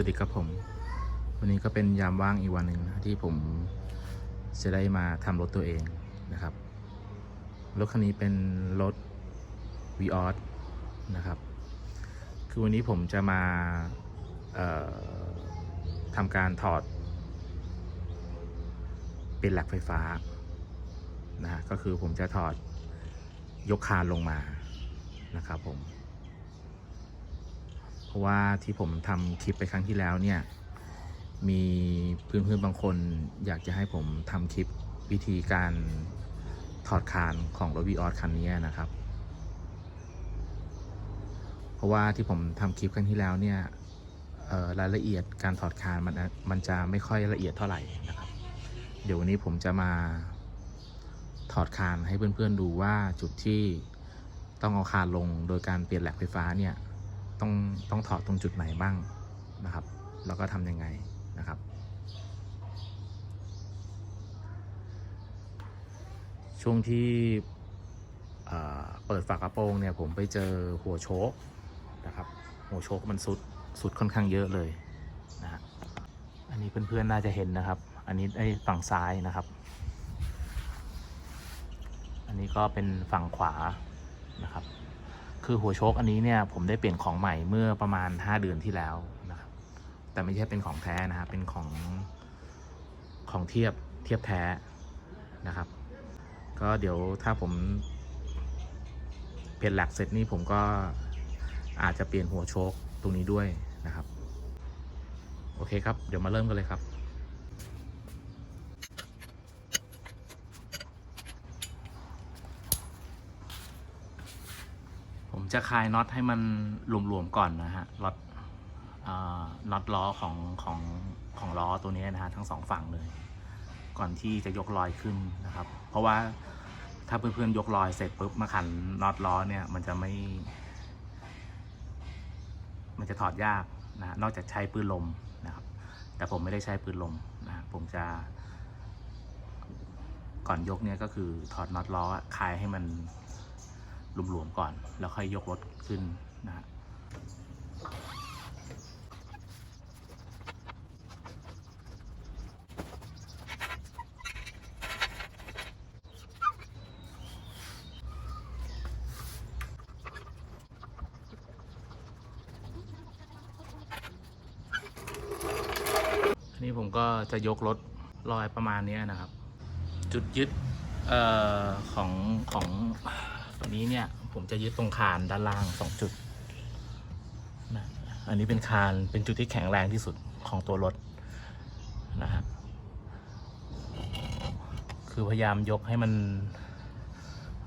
วัสดีครับผม วันนี้ก็เป็นยามว่างอีกวันหนึ่งนะที่ผมจะได้มาทำรถตัวเองนะครับ รถคันนี้เป็นรถ v ีออสนะครับ คือวันนี้ผมจะมาทำการถอด เป็นแหลกไฟฟ้านะฮะก็คือผมจะถอดยกคานลงมานะครับผม เพราะว่าที่ผมทำคลิปไปครั้งที่แล้วเนี่ย มีเพื่อนๆบางคนอยากจะให้ผมทำคลิปวิธีการถอดคานของรถวีออสคันนี้นะครับ เพราะว่าที่ผมทำคลิปครั้งที่แล้วเนี่ยรายละเอียดการถอดคานมันมันจะไม่ค่อยละเอียดเท่าไหร่นะครับ เดี๋ยววันนี้ผมจะมาถอดคานให้เพื่อนๆดูว่าจุดที่ต้องเอาคานลงโดยการเปลี่ยนแหลกไฟฟ้าเนี่ย ต้องต้องถอดตรงจุดไหนบ้างนะครับ แล้วก็ทำยังไงนะครับ ช่วงที่เปิดฝากระโปรงเนี่ยผมไปเจอหัวโชคนะครับ หัวโชคมันสุดสุดค่อนข้างเยอะเลยนะฮะอันนี้เพื่อนๆน่าจะเห็นนะครับ อันนี้ไอ้ฝั่งซ้ายนะครับ อันนี้ก็เป็นฝั่งขวานะครับ คือหัวโชคอันนี้เนี่ยผมได้เปลี่ยนของใหม่เมื่อประมาณ 5 เดือนที่แล้วนะครับแต่ไม่ใช่เป็นของแท้นะครับ เป็นของของเทียบเทียบแท้นะครับ ก็เดี๋ยวถ้าผมเปลี่ยนหลักเสร็จนี่ผมก็อาจจะเปลี่ยนหัวโชคตรงนี้ด้วยนะครับ โอเคครับ เดี๋ยวมาเริ่มกันเลยครับ จะคลายน็อตให้มันหลวมๆก่อนนะฮะน็อตน็อตล้อของของของล้อตัวนี้นะฮะทั้งสองฝั่งเลย ก่อนที่จะยกลอยขึ้นนะครับ เพราะว่าถ้าเพื่อนๆยกลอยเสร็จปุ๊บมาขันน็อตล้อเนี่ยมันจะไม่ มันจะถอดยากนะนอกจากใช้ปืนลมนะครับ แต่ผมไม่ได้ใช้ปืนลมนะผมจะ ก่อนยกเนี่ยก็คือถอดน็อตล้อคลายให้มัน หลวมๆก่อน แล้วค่อยยกรถขึ้นนะฮะอันนี้ผมก็จะยกรถลอยประมาณนี้นะครับ จุดยึดออของของ ตัวนี้เนี่ยผมจะยึดตรงคานด้านล่างสองจุดนะอันนี้เป็นคานเป็นจุดที่แข็งแรงที่สุดของตัวรถนะครับคือพยายามยกให้มัน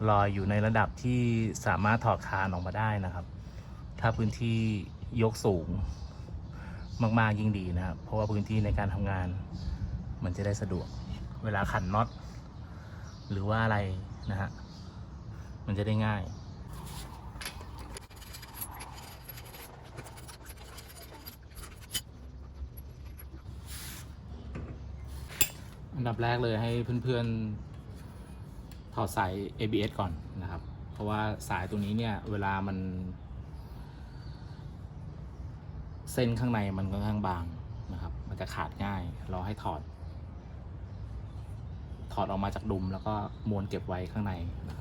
ลอยอยู่ในระดับที่สามารถถอดคานออกมาได้นะครับ ถ้าพื้นที่ยกสูงมากๆยิ่งดีนะครับ เพราะว่าพื้นที่ในการทำงาน มันจะได้สะดวก เวลาขันน็อตหรือว่าอะไรนะฮะ มันจะได้ง่ายอันดับแรกเลยให้เพื่อนๆ ถอดสาย ABS ก่อนนะครับ เพราะว่าสายตรงนี้เนี่ย เวลามัน เส้นข้างในมันค่อนข้างบางนะครับ มันจะขาดง่าย เราให้ถอด ถอดออกมาจากดุมแล้วก็ม้วนเก็บไว้ข้างในนะครับ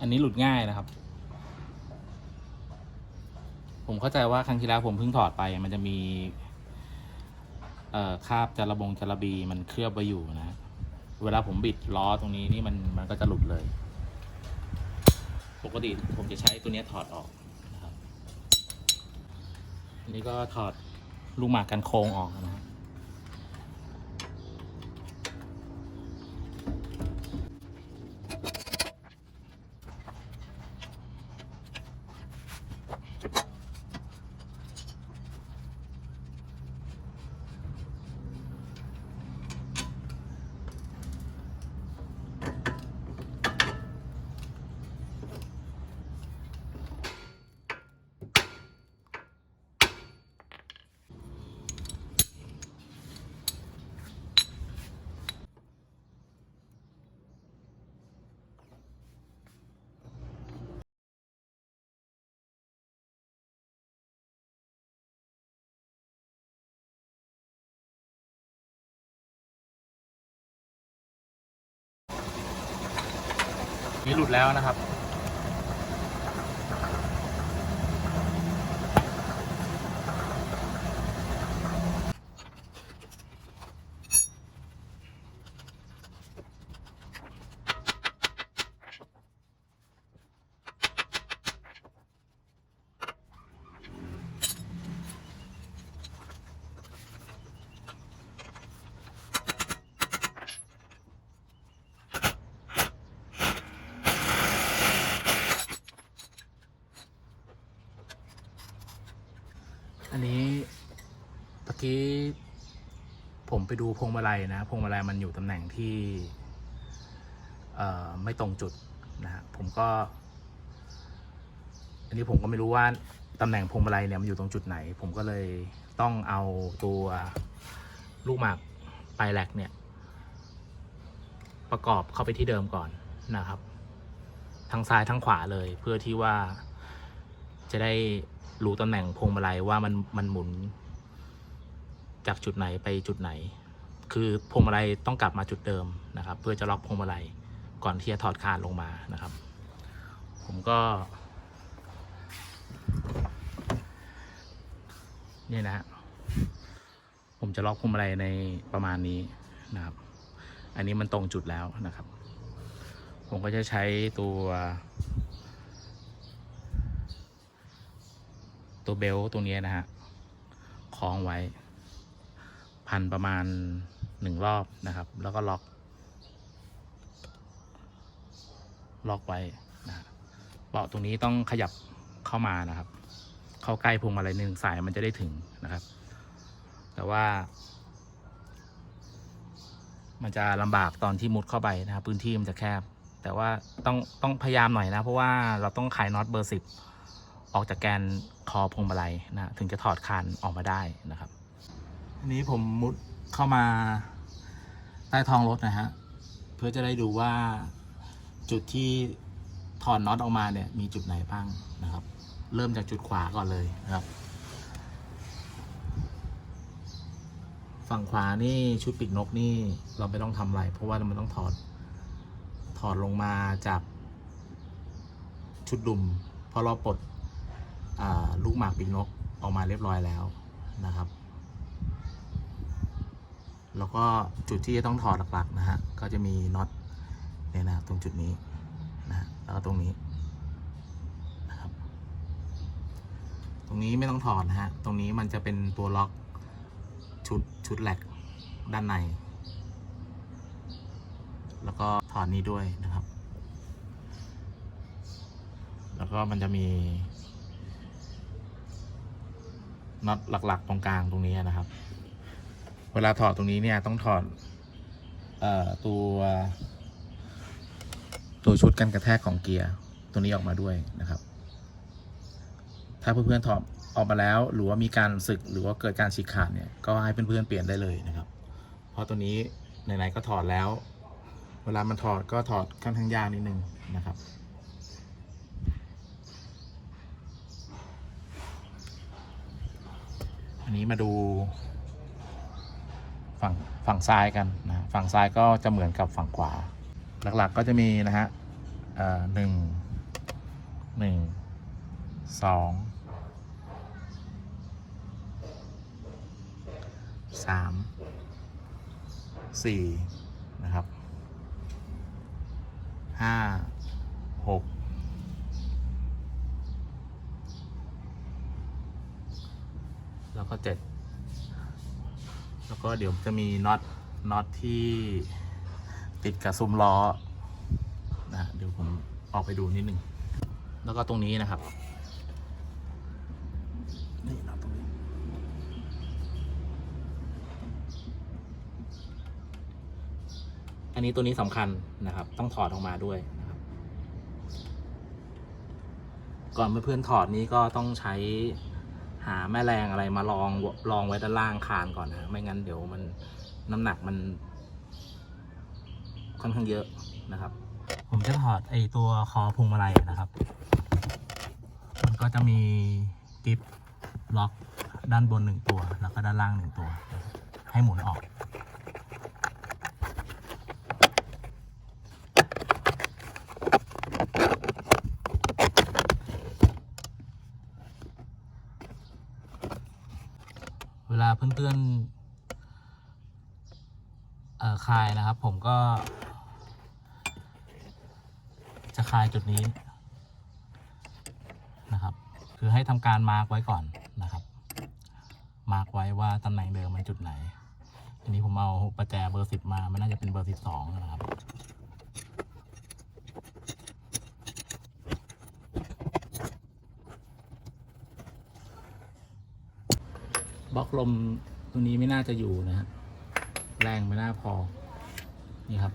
อันนี้หลุดง่ายนะครับ ผมเข้าใจว่าครั้งที่แล้วผมเพิ่งถอดไป มันจะมี เอ่อคราบจาระบงจาระบีมันเคลือบไว้อยู่นะ เวลาผมบิดล้อตรงนี้นี่มันมันก็จะหลุดเลย ปกติผมจะใช้ตัวนี้ถอดออกนะครับ อันนี้ก็ถอดลูกหมากกันโค้งออกนะครับ นี้หลุดแล้วนะครับ กี้ผมไปดูพวงมาลัยนะพวงมาลัยมันอยู่ตำแหน่งที่ไม่ตรงจุดนะฮะผมก็ อันนี้ผมก็ไม่รู้ว่าตำแหน่งพวงมาลัยเนี่ยมันอยู่ตรงจุดไหน ผมก็เลยต้องเอาตัวลูกหมากปลายแหลกเนี่ยประกอบเข้าไปที่เดิมก่อนนะครับ ทั้งซ้ายทั้งขวาเลยเพื่อที่ว่าจะได้รู้ตำแหน่งพวงมาลัยว่ามันมันหมุน จากจุดไหนไปจุดไหน คือพวงมาลัยต้องกลับมาจุดเดิมนะครับ เพื่อจะล็อกพวงมาลัยก่อนที่จะถอดคานลงมานะครับ ผมก็นี่นะฮะผมจะล็อกพวงมาลัยในประมาณนี้นะครับ อันนี้มันตรงจุดแล้วนะครับ ผมก็จะใช้ตัว ตัวเบลต์ตรงนี้นะฮะคล้องไว้ พันประมาณหนึ่งรอบนะครับ แล้วก็ล็อก ล็อกไว้นะเบาะตรงนี้ต้องขยับเข้ามานะครับ เข้าใกล้พวงมาลัยหนึ่งสายมันจะได้ถึงนะครับ แต่ว่า มันจะลำบากตอนที่มุดเข้าไปนะครับ พื้นที่มันจะแคบ แต่ว่าต้องต้องพยายามหน่อยนะ เพราะว่าเราต้องขายน็อตเบอร์สิบออกจากแกนคอพวงมาลัยนะถึงจะถอดคานออกมาได้นะครับ อันนี้ผมมุดเข้ามาใต้ท้องรถนะฮะ เพื่อจะได้ดูว่าจุดที่ถอดน็อตออกมาเนี่ยมีจุดไหนบ้างนะครับ เริ่มจากจุดขวาก่อนเลยนะครับ ฝั่งขวานี่ชุดปีกนกนี่เราไม่ต้องทำอะไร เพราะว่ามันต้องถอดถอดลงมาจากชุดดุมพราะเราปลดลูกหมากปีกนกออกมาเรียบร้อยแล้วนะครับ แล้วก็จุดที่จะต้องถอดหลักๆนะฮะก็จะมีน็อตเนี่ยนะตรงจุดนี้นะแล้วก็ตรงนี้นะครับตรงนี้ไม่ต้องถอดนะฮะตรงนี้มันจะเป็นตัวล็อกชุดชุดแหลกด้านใน แล้วก็ถอดนี้ด้วยนะครับ แล้วก็มันจะมีน็อตหลักๆ ตรงกลางตรงนี้นะครับ วลาถอดตรงนี้เนี่ยต้องถอดออตัวตัวชุดกันกระแทกของเกียร์ตัวนี้ออกมาด้วยนะครับ ถ้าเพื่อนๆถอดออกมาแล้วหรือว่ามีการสึกหรือว่าเกิดการฉีกขาดเนี่ยก็ให้เพื่อนๆเปลี่ยนได้เลยนะครับ เพราะตัวนี้ไหนๆก็ถอดแล้ว เวลามันถอดก็ถอดค่อนข้างยากนิดนึงนะครับอันนี้มาดู ฝั่งฝั่งซ้ายกันนะฝั่งซ้ายก็จะเหมือนกับฝั่งขวา หลักๆก็จะมีนะฮะเอ่อหนึ่งหนึ่งสองสามสี่นะครับห้าหกแล้วก็เจ็ด แล้วก็เดี๋ยวจะมีน็อตน็อตที่ติดกับซุ้มล้อนะเดี๋ยวผมออกไปดูนิดนึง แล้วก็ตรงนี้นะครับนี่น็อตตรงนี้อันนี้ตัวนี้สำคัญนะครับ ต้องถอดออกมาด้วยนะครับ ก่อนเพื่อนๆถอดนี้ก็ต้องใช้ หาแม่แรงอะไรมาลองลองไว้ด้านล่างคานก่อนนะไม่งั้นเดี๋ยวมันน้ำหนักมัน ค่อนข้างเยอะนะครับ ผมจะถอดไอตัวคอพวงมาลัยนะครับ มันก็จะมีกิฟล็อกด้านบนหนึ่งตัว แล้วก็ด้านล่างหนึ่งตัว ให้หมุนออก น เลื่อนเอ่อ คลายนะครับ ผมก็ จะคลายจุดนี้นะครับ คือให้ทำการมาร์กไว้ก่อนนะครับ มาร์กไว้ว่าตำแหน่งเดิมมันจุดไหนทีนี้ผมเอาประแจเบอร์สิบมา มันน่าจะเป็นเบอร์สิบสองนะครับบล็อกลมตัวนี้ไม่น่าจะอยู่นะฮะ แรงไม่น่าพอ นี่ครับ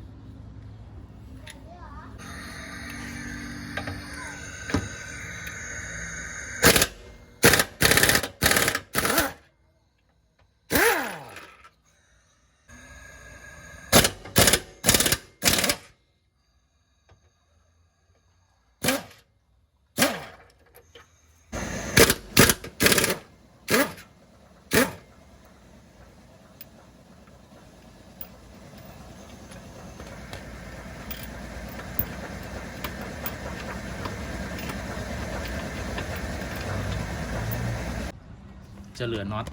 จะเหลือน็อต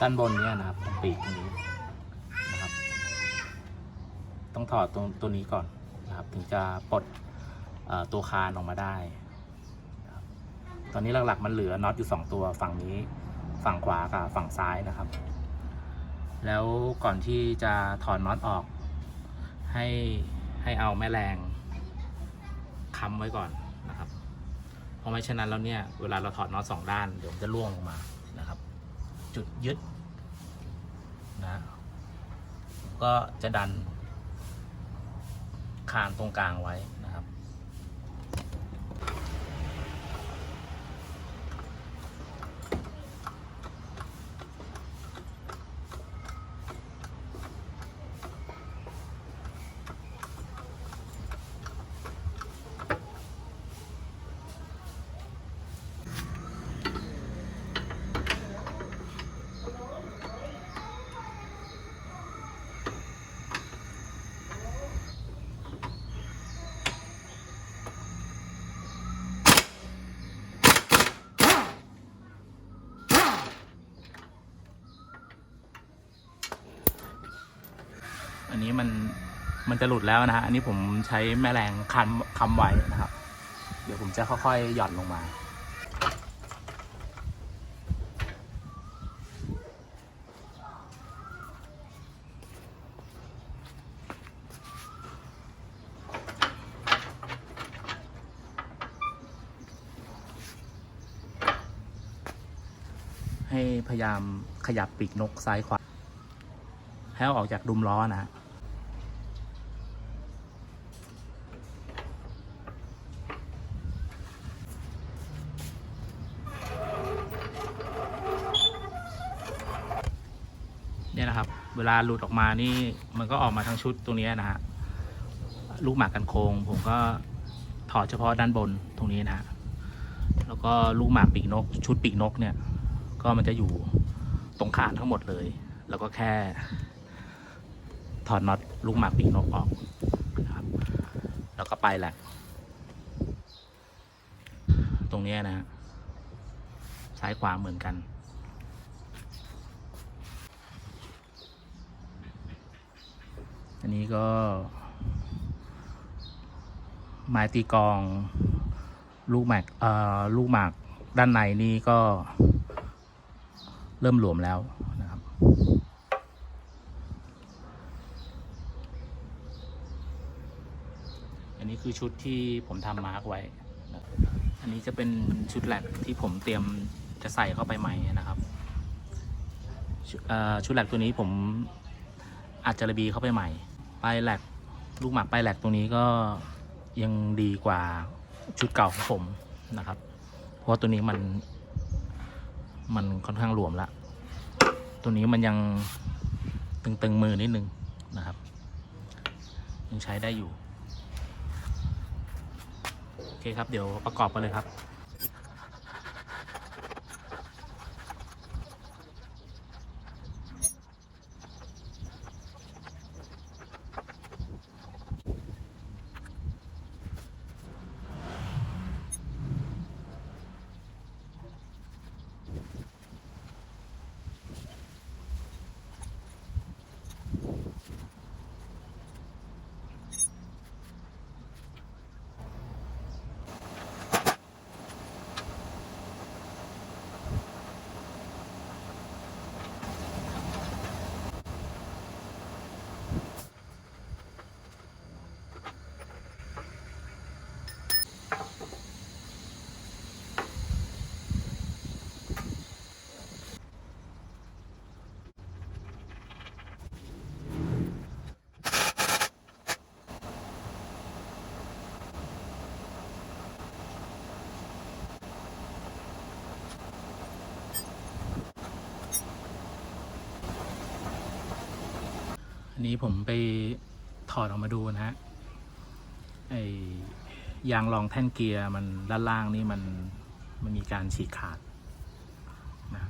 ด้านบนนี้นะครับตรงปีกตรงนี้นะครับ ต้องถอดตรงตัวนี้ก่อนนะครับ ถึงจะปลดตัวคานออกมาได้ตอนนี้หลักๆมันเหลือน็อตอยู่สองตัวฝั่งนี้ฝั่งขวากับฝั่งซ้ายนะครับ แล้วก่อนที่จะถอดน็อตออก ให้ให้เอาแม่แรงค้ำไว้ก่อน เพราะไม่ฉะนั้นแล้วเนี่ยเวลาเราถอดน็อตสองด้านเดี๋ยวมันจะร่วงลงมานะครับ จุดยึดนะก็จะดันคานตรงกลางไว้ อันนี้มันมันจะหลุดแล้วนะฮะ อันนี้ผมใช้แม่แรงคันคำไว้นะครับ เดี๋ยวผมจะค่อยๆ หย่อนลงมา ให้พยายามขยับปีกนกซ้ายขวา ให้อออกจากดุมล้อนะฮะ เนี่ยนะครับ เวลาหลุดออกมานี่มันก็ออกมาทั้งชุดตรงนี้นะฮะลูกหมากกันโคง ผมก็ถอดเฉพาะด้านบนตรงนี้นะฮะแล้วก็ลูกหมากปีกนก ชุดปีกนกเนี่ย ก็มันจะอยู่ตรงขานทั้งหมดเลย แล้วก็แค่ถอดน็อตลูกหมากปีกนกออกนะครับ แล้วก็ไปแหละตรงนี้นะฮะซ้ายขวาเหมือนกัน อันนี้ก็ ไม้ตีกอง ลูกหมากเอ่อลูกหมากด้านในนี่ก็เริ่มหลวมแล้วนะครับ อันนี้คือชุดที่ผมทำมาร์กไว้ อันนี้จะเป็นชุดแหลกที่ผมเตรียมจะใส่เข้าไปใหม่นะครับชุเอ่อชุดแหลกตัวนี้ผมอาจจะระบีเข้าไปใหม่ ปลายแลกลูกหมากปลายแลกตัวนี้ก็ยังดีกว่าชุดเก่าของผมนะครับ เพราะตัวนี้มัน มันค่อนข้างหลวมละ ตัวนี้มันยังตึงๆมือนิดนึงนะครับ ยังใช้ได้อยู่ โอเคครับ เดี๋ยวประกอบกันเลยครับ นนี้ผมไปถอดออกมาดูนะฮะไอยางรองแท่นเกียร์มันด้านล่างนี่มันมันมีการฉีกขาดนะ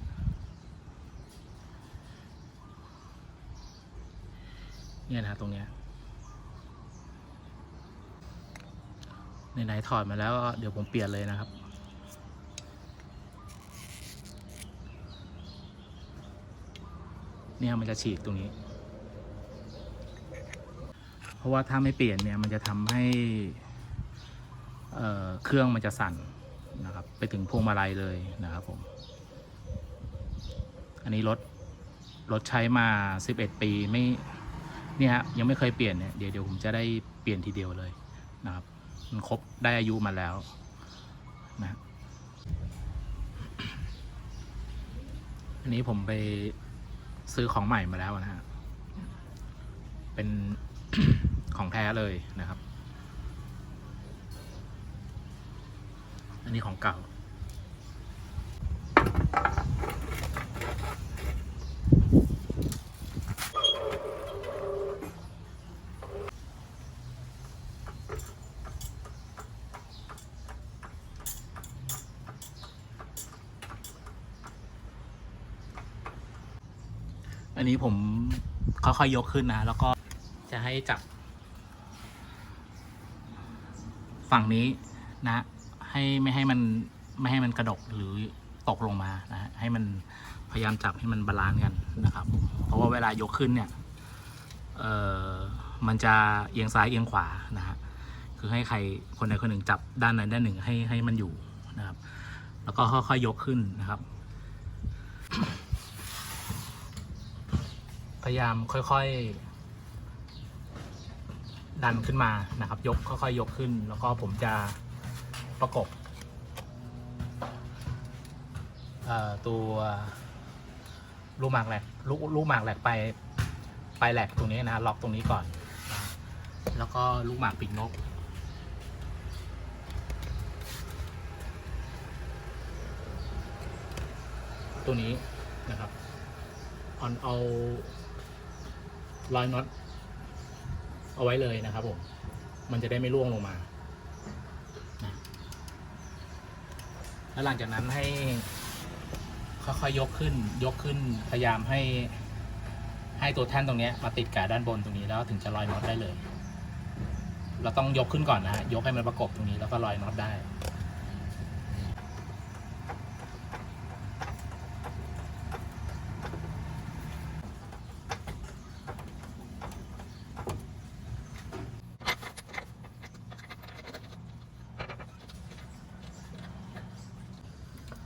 เนี่ยนะตรงเนี้ยไหนๆถอดมาแล้วเดี๋ยวผมเปลี่ยนเลยนะครับเนี่ยมันจะฉีกตรงนี้ เพราะว่าถ้าไม่เปลี่ยนเนี่ยมันจะทำให้เเครื่องมันจะสั่นนะครับ ไปถึงพวงมาลัยเลยนะครับผม อันนี้รถรถใช้มา 11 ปีไม่เนี่ยยังไม่เคยเปลี่ยนเนี่ยเดี๋ยวเดี๋ยวผมจะได้เปลี่ยนทีเดียวเลยนะครับ มันครบได้อายุมาแล้วนะอันนี้ผมไปซื้อของใหม่มาแล้วนะฮะ เป็น ของแท้เลยนะครับ อันนี้ของเก่า อันนี้ผมค่อยๆยกขึ้นนะ แล้วก็จะให้จับ ฝั่งนี้นะให้ไม่ให้มันไม่ให้มันกระดกหรือตกลงมานะฮะให้มันพยายามจับให้มันบาลานซ์กันนะครับ เพราะว่าเวลายกขึ้นเนี่ยเอ่อมันจะเอียงซ้ายเอียงขวานะฮะคือให้ใครคนใดคนหนึ่งจับด้านใดด้านหนึ่งให้ให้มันอยู่นะครับ แล้วก็ค่อยๆยกขึ้นนะครับ พยายามค่อยๆ ดันขึ้นมานะครับ ยกค่อยๆยกขึ้น แล้วก็ผมจะประกบตัวลูกหมากแหลกลูกลูกหมากแหลกไปไปแหลกตรงนี้นะล็อกตรงนี้ก่อน แล้วก็ลูกหมากปีกนกตัวนี้นะครับ ออนเอารอยน็อต เอาไว้เลยนะครับผมมันจะได้ไม่ร่วงลงมา แล้วหลังจากนั้นให้ ค่อยๆยกขึ้น ยกขึ้นพยายามให้ ให้ตัวแท่นตรงนี้มาติดกับด้านบนตรงนี้แล้วถึงจะลอยน็อตได้เลย เราต้องยกขึ้นก่อนนะฮะยกให้มันประกบตรงนี้แล้วก็ลอยน็อตได้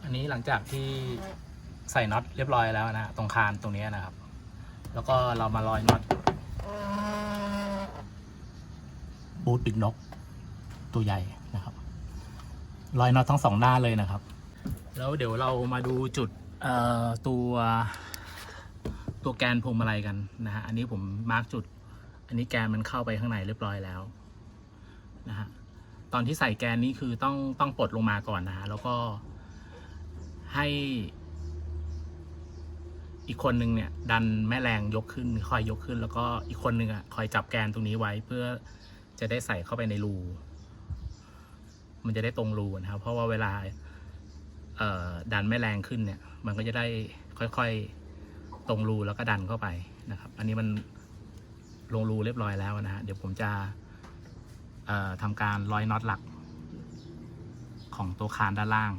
อันนี้หลัง จากที่ใส่น็อตเรียบร้อยแล้วนะฮะตรงคานตรงนี้นะครับ แล้วก็เรามาลอยน็อตบูทปีกนก ตัวใหญ่นะครับ ลอยน็อตทั้งสองด้านเลยนะครับ แล้วเดี๋ยวเรามาดูจุดตัวตัวแกนพวงมาลัยกันนะฮะอันนี้ผมมาร์กจุด อันนี้แกนมันเข้าไปข้างในเรียบร้อยแล้วนะฮะตอนที่ใส่แกนนี้คือต้องต้องปลดลงมาก่อนนะฮะแล้วก็ ให้อีกคนนึงเนี่ย ดันแม่แรงยกขึ้น คอยยกขึ้น แล้วก็อีกคนนึงอะคอยจับแกนตรงนี้ไว้เพื่อจะได้ใส่เข้าไปในรู มันจะได้ตรงรูนะครับ เพราะว่าเวลาเออดันแม่แรงขึ้นเนี่ย มันก็จะได้ค่อยๆตรงรูแล้วก็ดันเข้าไปนะครับ อันนี้มันลงรูเรียบร้อยแล้วนะฮะเดี๋ยวผมจะทำการร้อยน็อตหลักของตัวคานด้านล่าง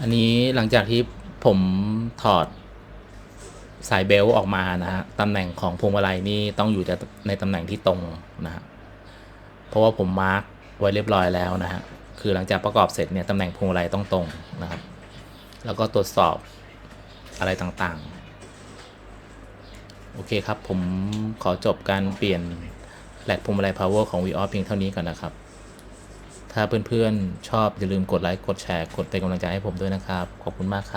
อันนี้หลังจากที่ผมถอดสายเบลต์ออกมานะฮะตำแหน่งของพวงมาลัยนี่ต้องอยู่ในตำแหน่งที่ตรงนะฮะเพราะว่าผมมาร์กไว้เรียบร้อยแล้วนะฮะคือหลังจากประกอบเสร็จเนี่ยตำแหน่งพวงมาลัยต้องตรงนะครับ แล้วก็ตรวจสอบอะไรต่างๆ โอเคครับผมขอจบการเปลี่ยนแหลกพวงมาลัย power ของ v ีออเพียงเท่านี้ก่อนนะครับ ถ้าเพื่อนๆชอบอย่าลืมกดไลค์กดแชร์กดเป็นกำลังใจให้ผมด้วยนะครับ ขอบคุณมากครับ